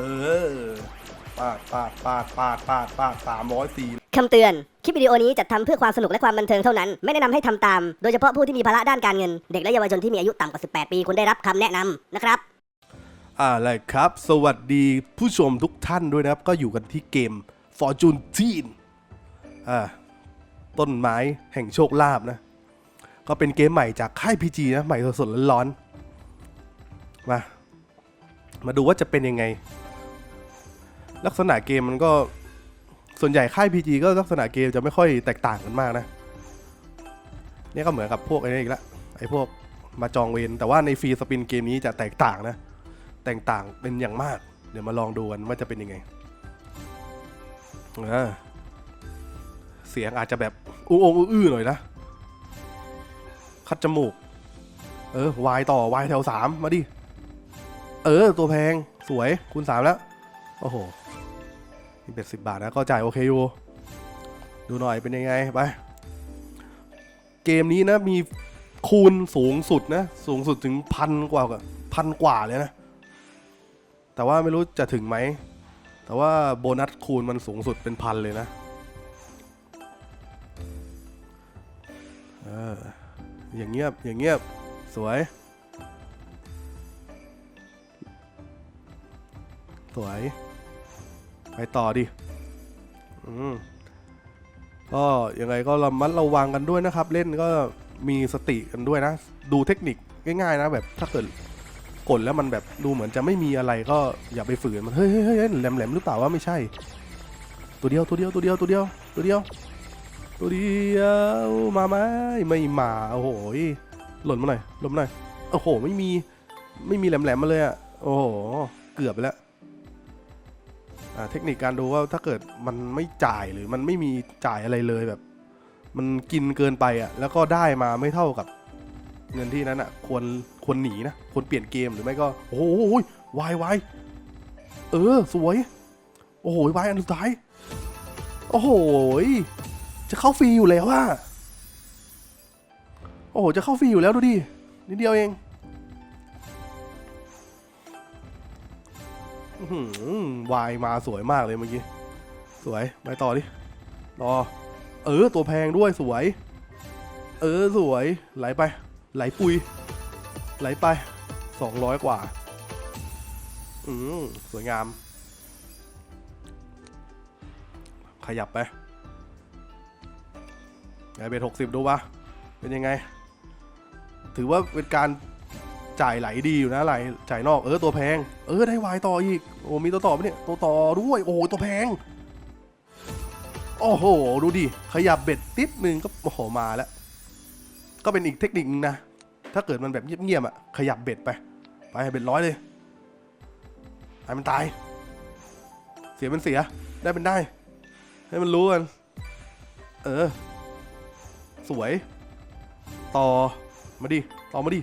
เออ ปาดปาดปาดปาดปาดปาดสามร้อยสี่คำเตือน คลิปวิดีโอนี้จัดทำเพื่อความสนุกและความบันเทิงเท่านั้น ไม่แนะนำให้ทำตาม โดยเฉพาะผู้ที่มีภาระด้านการเงิน เด็กและเยาวชนที่มีอายุต่ำกว่า 18 ปีควรได้รับคำแนะนำนะครับอ่าเลยครับ สวัสดีผู้ชมทุกท่านด้วยนะครับ ก็อยู่กันที่เกม Fortune Teen อ่า ต้นไม้แห่งโชคลาภนะ ก็เป็นเกมใหม่จากค่าย PG นะ ใหม่สดๆร้อนๆ มา มาดูว่าจะเป็นยังไง ลักษณะเกมมันก็ส่วนใหญ่ค่าย PG ก็ลักษณะเกมจะไม่ค่อยแตกต่างกันมากนะนี่ก็เหมือนกับพวกไอ้นี่อีกละไอ้พวกมาจองเวรแต่ว่าในฟรีสปินเกมนี้จะแตกต่างนะ แตกต่างเป็นอย่างมาก เดี๋ยวมาลองดูกันว่าจะเป็นยังไงเสียงอาจจะแบบอุ้งองอื้อหน่อยนะ คัดจมูก เออวายต่อวายแถวสามมาดิ เออ ตัวแพงสวยคูณสามแล้ว โอ้โห นี่เป็นสิบบาทนะก็จ่ายโอเคอยู่ดูหน่อยเป็นยังไงไป เกมนี้นะมีคูณสูงสุดนะ สูงสุดถึงพันกว่าพันกว่าเลยนะ แต่ว่าไม่รู้จะถึงไหม แต่ว่าโบนัสคูณมันสูงสุดเป็นพันเลยนะเอออย่างเงียบอย่างเงียบสวย สวย ไปต่อดิอืมก็ยังไงก็ระมัดระวังกันด้วยนะครับ เล่นก็มีสติกันด้วยนะ ดูเทคนิคง่ายๆนะ แบบถ้าเกิดกดแล้วมันแบบดูเหมือนจะไม่มีอะไรก็อย่าไปฝืนมันเฮ้ยเฮ้ยเฮ้ยแหลมแหลมๆหรือเปล่าว่าไม่ใช่ ตัวเดียวตัวเดียวตัวเดียวตัวเดียว ตัวเดียว ตัวเดียวมาไหมไม่มาโอ้โหหล่นมาหน่อยหล่นมาหน่อยโอ้โห ไม่มี ไม่มีแหลมแหลมๆมาเลยอะโอ้โหเกือบไปแล้ว เทคนิคการดูว่าถ้าเกิดมันไม่จ่ายหรือมันไม่มีจ่ายอะไรเลยแบบ มันกินเกินไปอะแล้วก็ได้มาไม่เท่ากับเงินที่นั้นอะ ควรควรหนีนะควรเปลี่ยนเกมหรือไม่ก็โอ้โหวายวายเออสวย โอ้โหวายอันสุดท้ายโอ้โหจะเข้าฟรีอยู่แล้วว่าโอ้โหจะเข้าฟรีอยู่แล้วดูดินิดเดียวเอง หือวายมาสวยมากเลยเมื่อกี้ สวยไปต่อดิ รอ เออ ตัวแพงด้วยสวย เออ สวย ไหลไป ไหลปุย ไหลไปสองร้อยกว่า อืมสวยงาม ขยับไปไงเป็นหกสิบดูปะเป็นยังไง ถือว่าเป็นการ จ่ายไหลดีอยู่นะไหลจ่ายนอกเออตัวแพง เออได้วายต่ออีกโอ้มีตัวต่อปะเนี่ยตัวต่อด้วยโอ้ตัวแพง โอ้โหดูดิขยับเบ็ดติดนึงก็โอ้โหมาแล้ว ก็เป็นอีกเทคนิคนึงนะ ถ้าเกิดมันแบบเงียบๆอะขยับเบ็ดไป ไปเบ็ดร้อยเลยให้มันตาย เสียเป็นเสียได้เป็นได้ ให้มันรู้กัน เออ สวย ต่อมาดิ ต่อมาดิ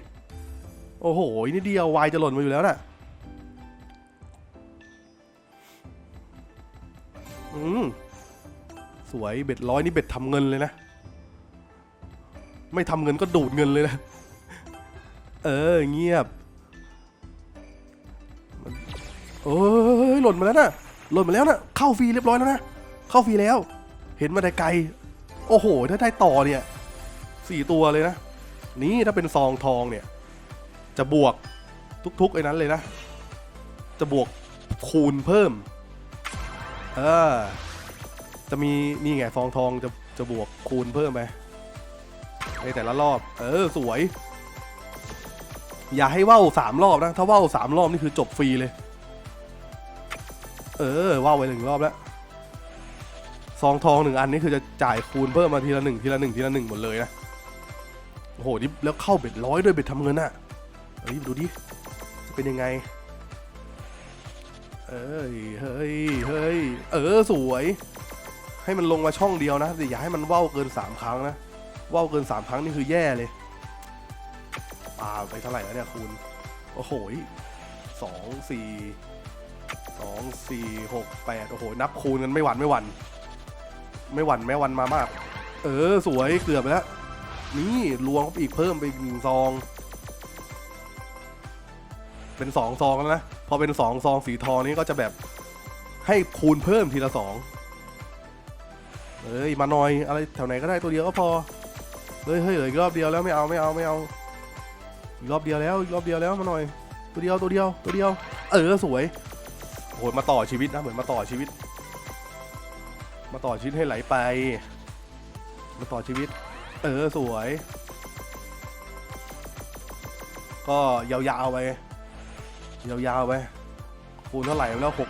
โอ้โหนี่เดียววายจะหล่นมาอยู่แล้วน่ะอืมสวยเบ็ดร้อยนี่เบ็ดทำเงินเลยนะ ไม่ทำเงินก็ดูดเงินเลยนะ เออเงียบโอ้ยหล่นมาแล้วนะหล่นมาแล้วนะเข้าฟรีเรียบร้อยแล้วนะเข้าฟรีแล้ว เห็นมาแต่ไกล โอ้โห ถ้าได้ต่อเนี่ยสี่ตัวเลยนะ นี่ถ้าเป็นซองทองเนี่ย จะบวกทุกๆไอ้นั้นเลยนะ จะบวกคูณเพิ่ม เออ จะมีนี่ไงซองทองจะจะบวกคูณเพิ่มไปในแต่ละรอบ เออ สวย อย่าให้ว่าวสามรอบนะ ถ้าว่าวสามรอบนี่คือจบฟรีเลย เออว่าวไปหนึ่งรอบแล้วซองทองหนึ่งอันนี้คือจะจ่ายคูณเพิ่มมาทีละหนึ่งทีละหนึ่งทีละหนึ่งหมดเลยนะโอ้โหนี่แล้วเข้าเบ็ดร้อยด้วยเบ็ดทำเงินอะ เฮ้ยดูดิจะเป็นยังไง เอ้ย เฮ้ย เฮ้ย เออ สวย ให้มันลงมาช่องเดียวนะแต่อย่าให้มันว่าวเกินสามครั้งนะ ว่าวเกินสามครั้งนี่คือแย่เลยปาไปเท่าไหร่แล้วเนี่ยคูณโอ้โหสองสี่สองสี่หกแปดโอ้โห นับคูณกันไม่หวั่นไม่หวั่นไม่หวั่นแม้วันมามาก เออ สวยเกือบไปแล้ว นี่ลวงเข้าไปอีกเพิ่มไปอีกหนึ่งซอง เป็นสองซองแล้วนะ พอเป็นสองซองสีทองนี้ก็จะแบบให้คูณเพิ่มทีละสองเอ้ยมาหน่อยอะไรแถวไหนก็ได้ตัวเดียวก็พอเฮ้ยเฮ้ยอีกรอบเดียวแล้วไม่เอาไม่เอาไม่เอาอีกรอบเดียวแล้วอีกรอบเดียวแล้วมาหน่อย ตัวเดียวตัวเดียวตัวเดียว เออสวยโอ้ยมาต่อชีวิตนะเหมือนมาต่อชีวิต มาต่อชีวิตให้ไหลไป มาต่อชีวิต เออสวย ก็ยาวๆไป ยาวๆไปคูณเท่าไหร่แล้วหก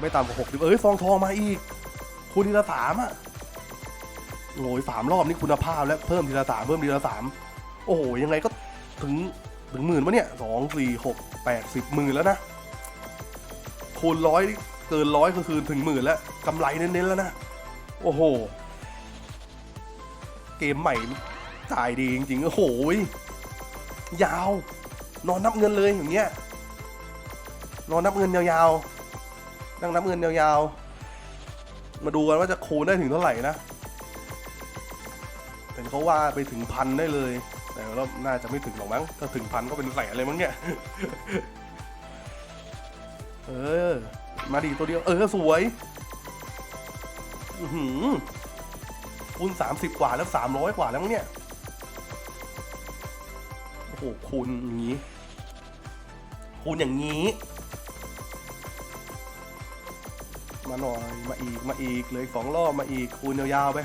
ไม่ต่ำกว่าหกสิบเอ้ยฟองทองมาอีก คูณทีละสามอะโอ้ยสามรอบนี่คุณภาพแล้วเพิ่มทีละสามเพิ่มทีละสามโอ้โหยังไงก็ถึงถึงหมื่นวะเนี่ยสองสี่หกแปดสิบหมื่นแล้วนะคูณร้อยเกินร้อยก็คือถึงหมื่นแล้วกำไรเน้นๆแล้วนะโอ้โห เกมใหม่จ่ายดีจริงๆโอ้โหยยาว นอนนับเงินเลยอย่างเงี้ย นอนนับเงินยาวๆ นั่งนับเงินยาวๆ มาดูกันว่าจะคูณได้ถึงเท่าไหร่นะเห็นเขาว่าไปถึงพันได้เลย แต่เราน่าจะไม่ถึงหรอกมั้ง ถ้าถึงพันก็เป็นแสนเลยมั้งเนี่ย เออ มาดีตัวเดียว เออ สวย อือหือคูณสามสิบกว่าแล้วสามร้อยกว่าแล้วมั้งเนี่ย โอ้โหคูณอย่างนี้คูณอย่างนี้ มาหน่อย มาอีก มาอีก เหลยอีกสองรอบ มาอีก คูณยาวๆไป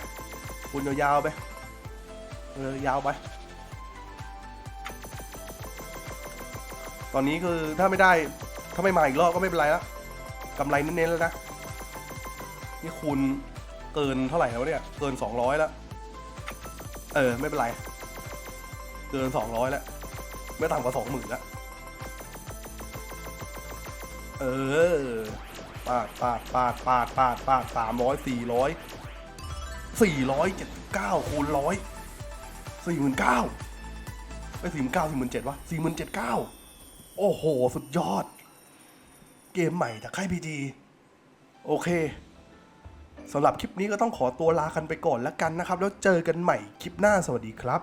คูณยาวๆไป เออยาวไป ตอนนี้คือถ้าไม่ได้ ถ้าไม่มาอีกรอบก็ไม่เป็นไรแล้วกำไรเน้นๆแล้วนะ นี่คูณเกินเท่าไหร่แล้วเนี่ย เกินสองร้อยแล้ว เออ ไม่เป็นไร เกินสองร้อยแล้ว ไม่ต่ำกว่าสองหมื่นแล้ว เออ ปาดปาดปาดปาดปาดปาดสามร้อยสี่ร้อยสี่ร้อยเจ็ดเก้าคูณร้อยสี่หมื่นเก้าไม่สี่หมื่นเก้าสี่หมื่นเจ็ดวะสี่หมื่นเจ็ดเก้าโอ้โห สุดยอด เกมใหม่จากค่ายพีจีโอเคสำหรับคลิปนี้ก็ต้องขอตัวลากันไปก่อนแล้วกันนะครับ แล้วเจอกันใหม่คลิปหน้าสวัสดีครับ